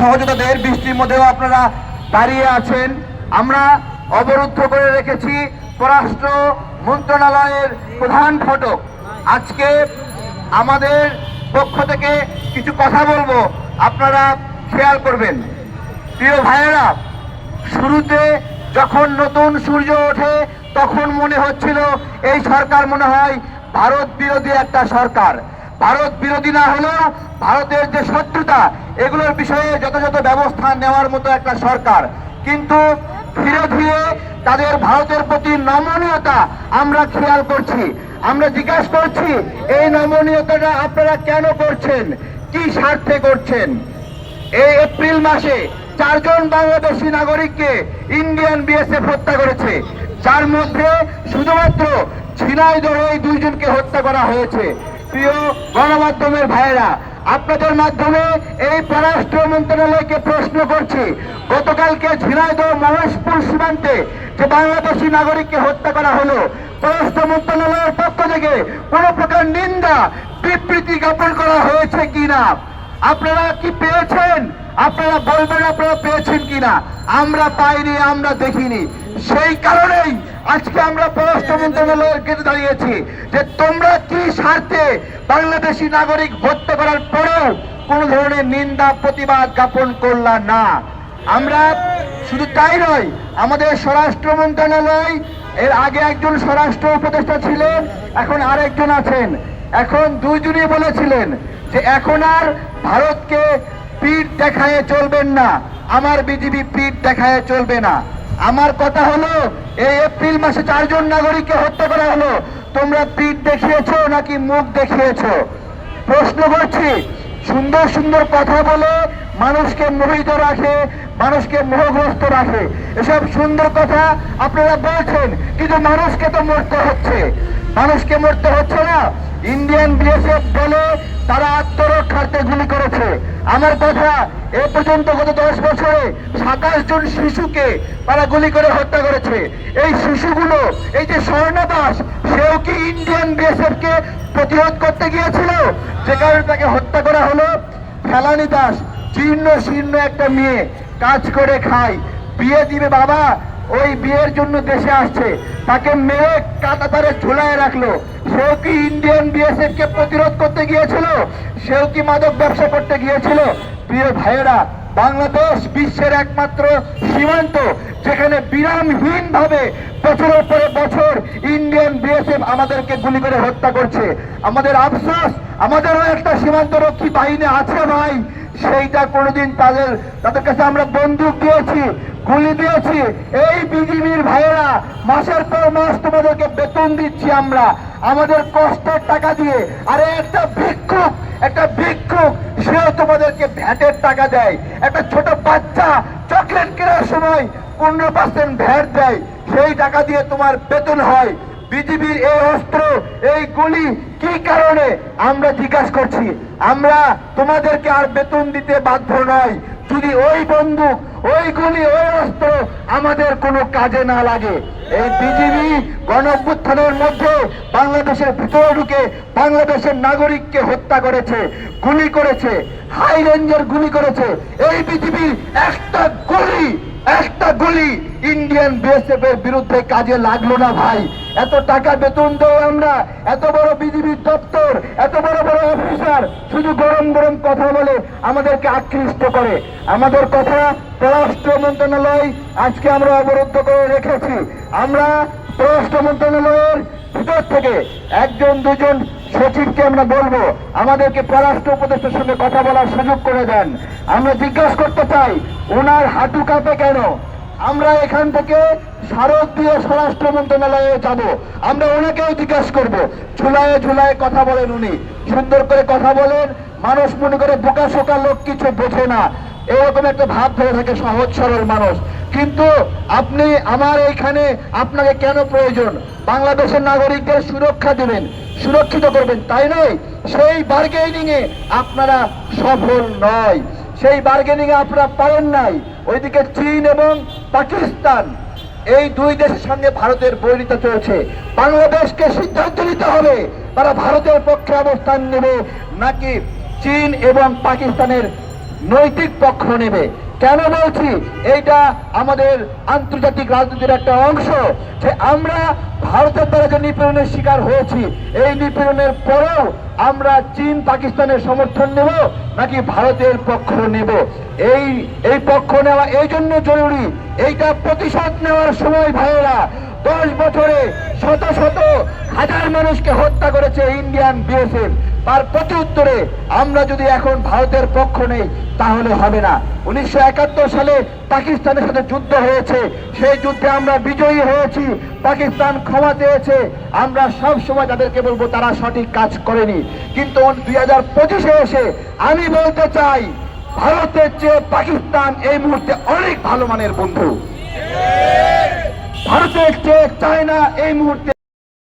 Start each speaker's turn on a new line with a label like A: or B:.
A: সহযোগিতাদের বৃষ্টির মধ্যেও আপনারা দাঁড়িয়ে আছেন। আমরা অবরুদ্ধ করে রেখেছি পররাষ্ট্র মন্ত্রণালয়ের প্রধান ফটক। আজকে আমাদের পক্ষ থেকে কিছু কথা বলব, আপনারা খেয়াল করবেন। প্রিয় ভাইয়েরা, শুরুতে যখন নতুন সূর্য ওঠে, তখন মনে হচ্ছিল এই সরকার মনে হয় ভারত বিরোধী একটা সরকার। ভারত বিরোধী না হলেও ভারতের যে শত্রুতা, এগুলোর বিষয়ে যথাযথ ব্যবস্থা নেওয়ার মতো একটা সরকার। কিন্তু ধীরে ধীরে তাদের ভারতের প্রতি নমনীয়তা আমরা খেয়াল করছি। আমরা জিজ্ঞাসা করছি, এই নমনীয়তাটা আপনারা কেন করছেন? কি স্বার্থে করছেন? এই এপ্রিল মাসে চারজন বাংলাদেশি নাগরিককে ইন্ডিয়ান বিএসএফ হত্যা করেছে। যার মধ্যে শুধুমাত্র ঝিনাইদহে দুইজনকে হত্যা করা হয়েছে। প্রিয় গণমাধ্যমের ভাইয়েরা, আপনাদের মাধ্যমে এই পররাষ্ট্র মন্ত্রণালয়কে প্রশ্ন করছি। গতকালকে ঝিনাইদহ মহেশপুর সীমান্তে যে বাংলাদেশি নাগরিককে হত্যা করা হলো, পররাষ্ট্র মন্ত্রণালয়ের পক্ষ থেকে কোনো প্রকার নিন্দা, বিবৃতি জ্ঞাপন করা হয়েছে কিনা? আপনারা কি পেয়েছেন? আপনারা বলবেন আপনারা পেয়েছেন কিনা? আমরা পাইনি, আমরা দেখিনি। সেই কারণেই আজকে আমরা পররাষ্ট্র মন্ত্রণালয়ের গেটে দাঁড়িয়েছি যে তোমরা কি স্বার্থে বাংলাদেশি নাগরিক হত্যা করার পরেও কোন ধরনের নিন্দা, প্রতিবাদ জ্ঞাপন করলা না। আমরা শুধু তাই নয়, আমাদের স্বরাষ্ট্র মন্ত্রণালয়, এর আগে একজন স্বরাষ্ট্র উপদেষ্টা ছিলেন, এখন আরেকজন আছেন। এখন দুইজনই বলেছিলেন যে এখন আর ভারতকে পিঠ দেখায় চলবেন না। আমার বিজিবি পিঠ দেখায় চলবে না। আমার কথা হলো, এই এপ্রিল মাসে চারজন নাগরিককে হত্যা করা হলো। তোমরা পিঠ দেখিয়েছো নাকি মুখ দেখিয়েছো? প্রশ্ন করছি, সুন্দর সুন্দর কথা বলে মানুষকে মোহিত রাখে, মানুষকে মোহগ্রস্ত রাখে। এসব সুন্দর কথা আপনারা বলছেন, কিন্তু মানুষকে তো মরতে হচ্ছে। মানুষকে মরতে হচ্ছে না। ইন্ডিয়ান বিএসএফ বলে তারা করেছে আমার কথা এ পর্যন্ত গত দশ বছরে সাতাশ জন শিশুকে তারা গুলি করে হত্যা করেছে। এই শিশুগুলো, এই যে স্বর্ণদাস সেও কি ইন্ডিয়ান বিএসএফ কে প্রতিরোধ করতে গিয়েছিল? যে কারণে তাকে হত্যা করা হলো। ফেলানি দাস, জীর্ণ শীর্ণ একটা মেয়ে, কাজ করে খায়। বিয়ে দিবে বাবা ওই বিয়ের জন্য দেশে আসছে। তাকে মেয়ে কাতাতারে ঝুলায় রাখল। সেও কি ইন্ডিয়ান বিএসএফ কে প্রতিরোধ করতে গিয়েছিল? সেও কি মাদক ব্যবসা করতে গিয়েছিল? প্রিয় ভাইয়েরা, বাংলাদেশ বিশ্বের একমাত্র সীমান্ত, যেখানে বিরামহীন ভাবে বছরের পরে বছর ইন্ডিয়ান বিএসএফ আমাদেরকে গুলি করে হত্যা করছে। আমাদের আফসোস, আমাদেরও একটা সীমান্তরক্ষী বাহিনী আছে ভাই। সেইটা কোনোদিন তাদের তাদের কাছে আমরা বন্দুক দিয়েছি, গুলি দিয়েছি। এই বিজিবির ভাইয়েরা, মাসের পর মাস তোমাদেরকে বেতন দিচ্ছি আমরা। আমাদের কষ্টের টাকা দিয়ে। আরে একটা ভিক্ষুক একটা ভিক্ষুক, সেও তোমাদেরকে ভ্যাটের টাকা দেয়। একটা ছোট বাচ্চা চকলেট কেনার সময় পনেরো পার্সেন্ট ভ্যাট দেয়। সেই টাকা দিয়ে তোমার বেতন হয়। বিজিবির এই অস্ত্র, এই গুলি কি কারণে? আমরা জিজ্ঞাসা করছি। আমরা তোমাদেরকে আর বেতন দিতে বাধ্য নয় যদি ওই বন্দুক, ওই গুলি, ওই অস্ত্র আমাদের কোনো কাজে না লাগে। এই বিজিবি গণ মধ্যে বাংলাদেশের ভিতরে ঢুকে বাংলাদেশের নাগরিককে হত্যা করেছে, গুলি করেছে, হাই রেঞ্জের গুলি করেছে। এই বিজিবির একটা গুলি একটা গুলি ইন্ডিয়ান বিএসএফ এর বিরুদ্ধে কাজে লাগল না ভাই। এত টাকা বেতন দেব আমরা, এত বড় বিজিবির দপ্তর, এত বড় বড় অফিসার শুধু গরম গরম কথা বলে আমাদেরকে আকৃষ্ট করে। আমাদের কথা পররাষ্ট্র মন্ত্রণালয় আজকে আমরা অবরুদ্ধ করে রেখেছি। আমরা পররাষ্ট্র মন্ত্রণালয়ের ভিতর থেকে একজন, দুজন সচিবকে আমরা বলব, আমাদেরকে পররাষ্ট্র উপদেষ্টার সঙ্গে কথা বলার সুযোগ করে দেন। আমরা জিজ্ঞাসা করতে চাই, ওনার হাঁটু কাঁপে কেন? আমরা এখান থেকে স্মারক দিয়ে স্বরাষ্ট্র মন্ত্রণালয়ে যাব। আমরা ওনাকেও জিজ্ঞাসা করব। ঝুলায় ঝুলায় কথা বলেন উনি। সুন্দর করে কথা বলেন। মানুষ মনে করে বোকা শোকা লোক কিছু বোঝে না। এরকম একটা ভাব ধরে থাকে সহজ সরল মানুষ। কিন্তু আপনি আমার এইখানে আপনাকে কেন প্রয়োজন? বাংলাদেশের নাগরিকদের সুরক্ষা দেবেন, সুরক্ষিত করবেন, তাই নয়? সেই বার্গেনিং এ আপনারা সফল নয়। সেই বার্গেনিং এ আপনারা পারেন নাই। ওইদিকে চীন এবং পাকিস্তান, এই দুই দেশের সঙ্গে ভারতের বৈরিতা চলছে। বাংলাদেশকে সিদ্ধান্ত নিতে হবে, তারা ভারতের পক্ষে অবস্থান নেবে নাকি চীন এবং পাকিস্তানের নৈতিক পক্ষ নেবে। কেন বলছি? এইটা আমাদের আন্তর্জাতিক রাজনীতির একটা অংশ যে আমরা ভারতের দ্বারা যে নিপীড়নের শিকার হয়েছি, এই নিপীড়নের পরেও আমরা চীন পাকিস্তানের সমর্থন নেব নাকি ভারতের পক্ষ নেব? এই এই পক্ষ নেওয়া এই জন্য জরুরি। এইটা প্রতিশোধ নেওয়ার সময় ভাইয়েরা, দশ বছরে শত শত হাজার মানুষকে হত্যা করেছে ইন্ডিয়ান বিএসএফ। তার প্রতি উত্তরে, আমরা যদি এখন ভারতের পক্ষ নেই, তাহলে হবে না। উনিশশো একাত্তর সালে পাকিস্তানের সাথে যুদ্ধ হয়েছে। সেই যুদ্ধে আমরা বিজয়ী হয়েছি। পাকিস্তান ক্ষমা চেয়েছে। আমরা সব সময় তাদেরকে বলব, তারা সঠিক কাজ করেনি। কিন্তু দুই হাজার পঁচিশে এসে আমি বলতে চাই, ভারতের চেয়ে পাকিস্তান এই মুহূর্তে অনেক ভালো মানের বন্ধু। ভারতের চেয়ে চায়না এই মুহূর্তে